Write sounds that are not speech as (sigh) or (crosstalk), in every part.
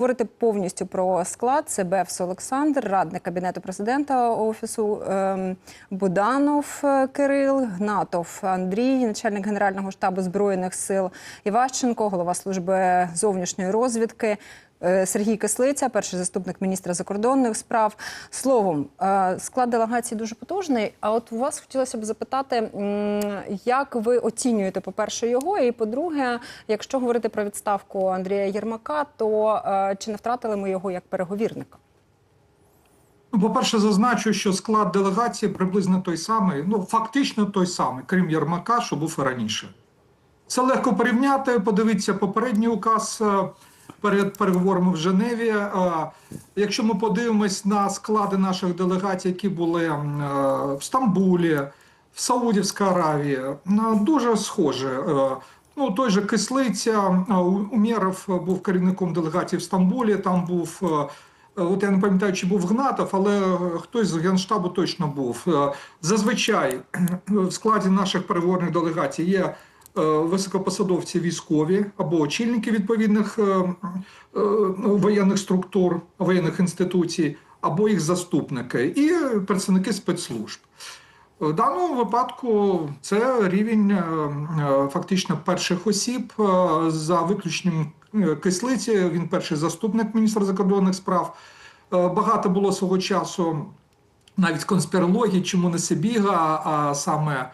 Говорити повністю про склад. Це Бевс Олександр, радник кабінету президента офісу ем, Буданов е, Кирил, Гнатов Андрій, начальник генерального штабу збройних сил Іващенко, голова служби зовнішньої розвідки. Е, Сергій Кислиця, перший заступник міністра закордонних справ. Словом, е, склад делегації дуже потужний. А от у вас хотілося б запитати, як ви оцінюєте, по-перше, його, і по-друге, якщо говорити про відставку Андрія Єрмака, то е, чи не втратили ми його як переговірника? Ну, по-перше, зазначу, що склад делегації приблизно той самий, ну фактично той самий, крім Єрмака, що був і раніше. Це легко порівняти. Подивіться попередній указ перед переговорами в Женеві. Якщо ми подивимось на склади наших делегацій, які були е, в Стамбулі, в Саудівській Аравії, дуже схоже. Е, Ну, той же Кислиця, Умєров був керівником делегації в Стамбулі, там був. е, От я не пам'ятаю, чи був Гнатов, але хтось з Генштабу точно був. Зазвичай в складі наших переговорних делегацій є високопосадовці військові або очільники відповідних е, е, воєнних структур, воєнних інституцій, або їх заступники, і представники спецслужб. В даному випадку це рівень е, е, фактично перших осіб е, за виключенням е, кислиці. Він перший заступник міністра закордонних справ. Е, Багато було свого часу навіть конспірології, чому не Сибіга, а саме е,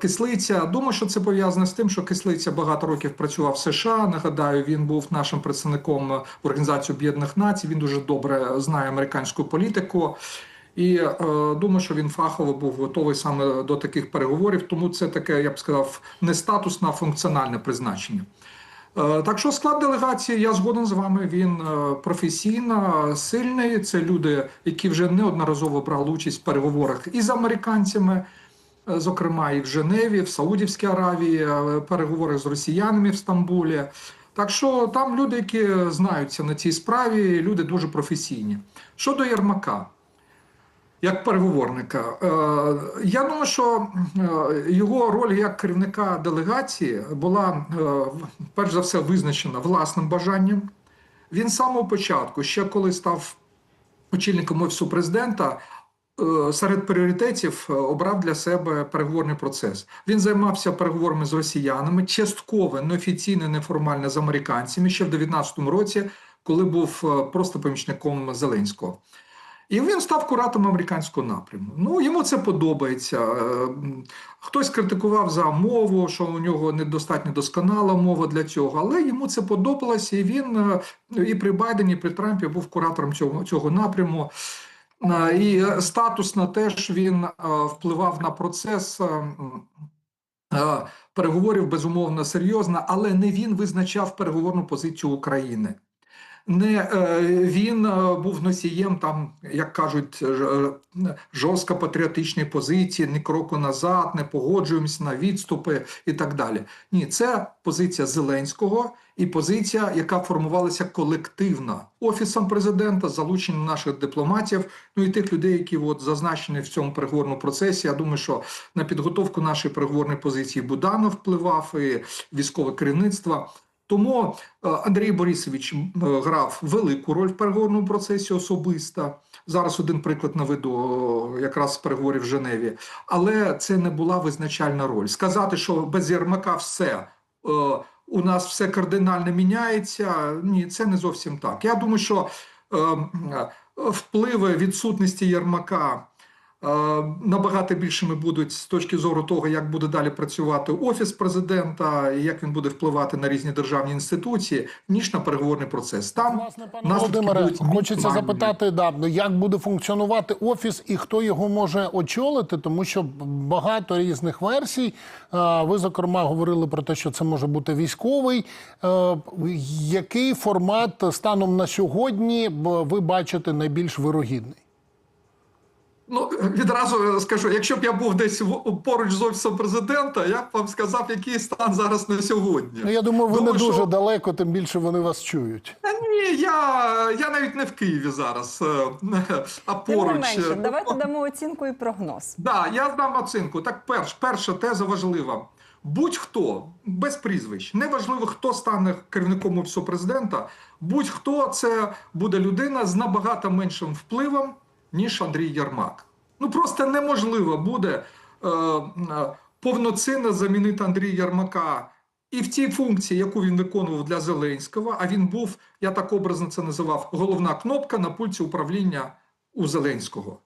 кислиця. Думаю, що це пов'язано з тим, що кислиця багато років працював в США. Нагадаю, він був нашим представником в Організації Об'єднаних Націй. Він дуже добре знає американську політику. І е, думаю, що він фахово був готовий саме до таких переговорів. Тому це таке, я б сказав, не статусне, а функціональне призначення. Е, Так що склад делегації, я згоден з вами. Він е, професійно сильний. Це люди, які вже неодноразово брали участь в переговорах із американцями, е, зокрема і в Женеві, в Саудівській Аравії, е, переговори з росіянами в Стамбулі. Так що там люди, які знаються на цій справі, люди дуже професійні. Щодо Єрмака як переговорника. Е, Я думаю, що е, його роль як керівника делегації була е, перш за все визначена власним бажанням. Він з самого початку, ще коли став очільником офісу президента, е, серед пріоритетів е, обрав для себе переговорний процес. Він займався переговорами з росіянами, частково неофіційно, неформально з американцями ще в 2019 році, коли був е, просто помічником Зеленського. І він став куратором американського напряму. Ну йому це подобається. Е, Хтось критикував за мову, що у нього недостатньо досконала мова для цього, але йому це подобалося, і він е, і при Байдені, і при Трампі був куратором цього, цього напряму. Е, І е, статусно теж він е, впливав на процес. Переговорів безумовно серйозно, але не він визначав переговорну позицію України не е, він е, був носієм там, як кажуть, е, жорстко патріотичної позиції, ні кроку назад, не погоджуємося на відступи і так далі. Ні, це позиція Зеленського і позиція, яка формувалася колективно офісом президента, залученням наших дипломатів, ну і тих людей, які от зазначені в цьому переговорному процесі. Я думаю, що на підготовку нашої переговорної позиції Буданов впливав і військове керівництво. Тому е, Андрій Борисович е, грав велику роль в переговорному процесі особисто. Зараз один приклад наведу о, якраз переговорів в Женеві. Але це не була визначальна роль. Сказати, що без Єрмака все е, у нас все кардинально міняється. Ні, це не зовсім так. Я думаю, що е, е, впливи відсутності Єрмака. Набагато більшими будуть з точки зору того, як буде далі працювати офіс президента, і як він буде впливати на різні державні інституції, ніж на переговорний процес. Там Власне, пане Володимире, хочеться запитати, да, як буде функціонувати офіс і хто його може очолити, тому що багато різних версій. Ви, зокрема, говорили про те, що це може бути військовий. Е, Який формат станом на сьогодні ви бачите найбільш вирогідний? Ну (clears throat) відразу скажу, якщо б я був десь в- поруч з офісом президента, я б вам сказав, який стан зараз на сьогодні. Ну, я думаю, ви Думаю, не дуже що- далеко, тим більше вони вас чують. Та ні, я, я навіть не в Києві зараз, е, (laughs) а Тим не поруч. менше, Е, давайте дамо оцінку і прогноз. Да, я здам оцінку. Так, перш, перша теза важлива. будь-хто без прізвищ, неважливо, хто стане керівником офісу президента, будь-хто це буде людина з набагато меншим впливом, ніж Андрій Єрмак. Ну просто неможливо буде е, е, повноцінно замінити Андрія Єрмака і в тій функції, яку він виконував для Зеленського, а він був, я так образно це називав, головна кнопка на пульті управління у Зеленського.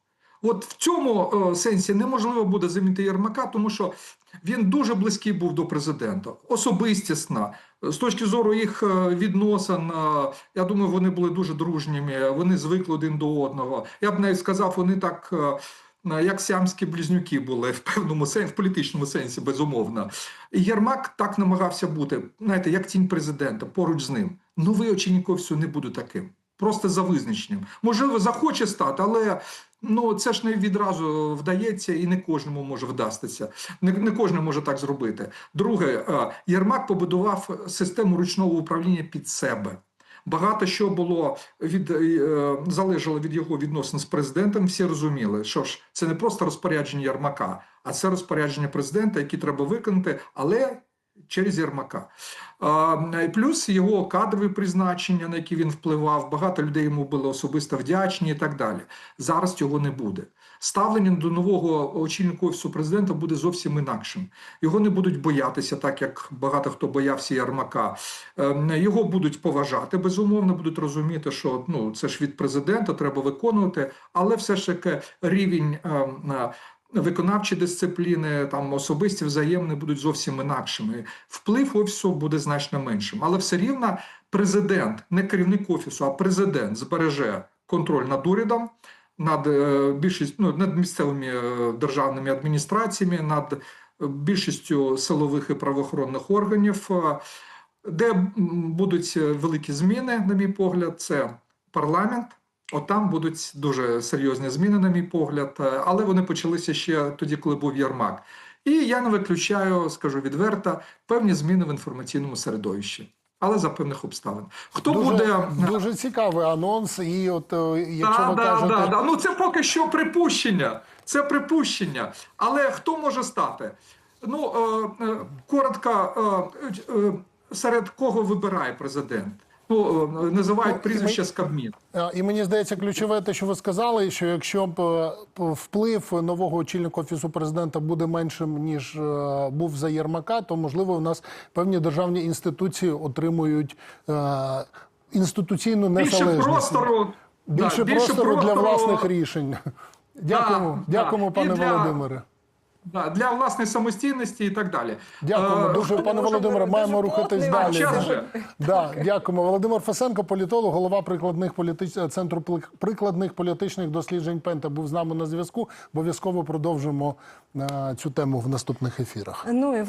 От в цьому е, сенсі неможливо буде замінити Єрмака, тому що він дуже близький був до президента, особистісно. З точки зору їх е, відносин, е, я думаю, вони були дуже дружніми, вони звикли один до одного. Я б навіть сказав, вони так. е, як сіамські близнюки були (laughs) в певному сенсі, в політичному сенсі, безумовно. І Єрмак так намагався бути, знаєте, як тінь президента поруч з ним. Новий очільник офісу не буде таким. Просто за визначенням. Можливо, захоче стати, але ну це ж не відразу вдається і не кожному може вдастися. Не, не кожен може так зробити. Друге, е, Єрмак побудував систему ручного управління під себе. Багато що було від е, залежало від його відносин з президентом. Всі розуміли, що ж це не просто розпорядження Єрмака, а це розпорядження президента, які треба виконати, але через Єрмака. А, плюс його кадрові призначення, на які він впливав. Багато людей йому були особисто вдячні і так далі. Зараз цього не буде. Ставлення до нового очільника офісу президента буде зовсім інакшим. Його не будуть боятися, так як багато хто боявся Єрмака. Ем, Його будуть поважати, безумовно, будуть розуміти, що ну це ж від президента треба виконувати, але все ж таки рівень. Виконавчі дисципліни, там особисті взаємини будуть зовсім інакшими. Вплив офісу буде значно меншим. Але все рівно президент, не керівник офісу, а президент збереже контроль над урядом, над е, більшість ну, над місцевими е, державними адміністраціями, над е, більшістю силових і правоохоронних органів, де будуть великі зміни, на мій погляд, це парламент. От там будуть дуже серйозні зміни, на мій погляд, е, але вони почалися ще тоді, коли був Єрмак. І я не виключаю, скажу відверто, певні зміни в інформаційному середовищі, але за певних обставин. Хто дуже, буде дуже цікавий анонс. І от е, якщо да, ви да, кажете, да, да. Ну це поки що припущення. Це припущення. Але хто може стати? Ну е, коротко, серед кого вибирає президент? Ну е, називають Ну, прізвище з Кабмін. Е, І мені здається, ключове те, що ви сказали, що якщо б е, вплив нового очільника офісу президента буде меншим ніж е, був за Єрмака, то можливо у нас певні державні інституції отримують інституційну Більше незалежність. простору, більше, да, простору для власних рішень. Дякуємо, да. дякуємо, І пане для- Володимире. Да, для власної самостійності і так далі. Дякуємо Е, дуже, пане Володимире. Маємо рухатись далі. час. Да, дякуємо. Володимир Фесенко, політолог, голова прикладних політич... центру пли- прикладних політичних досліджень Пента, був з нами на зв'язку. Обов'язково продовжимо е, цю тему в наступних ефірах. Ну і.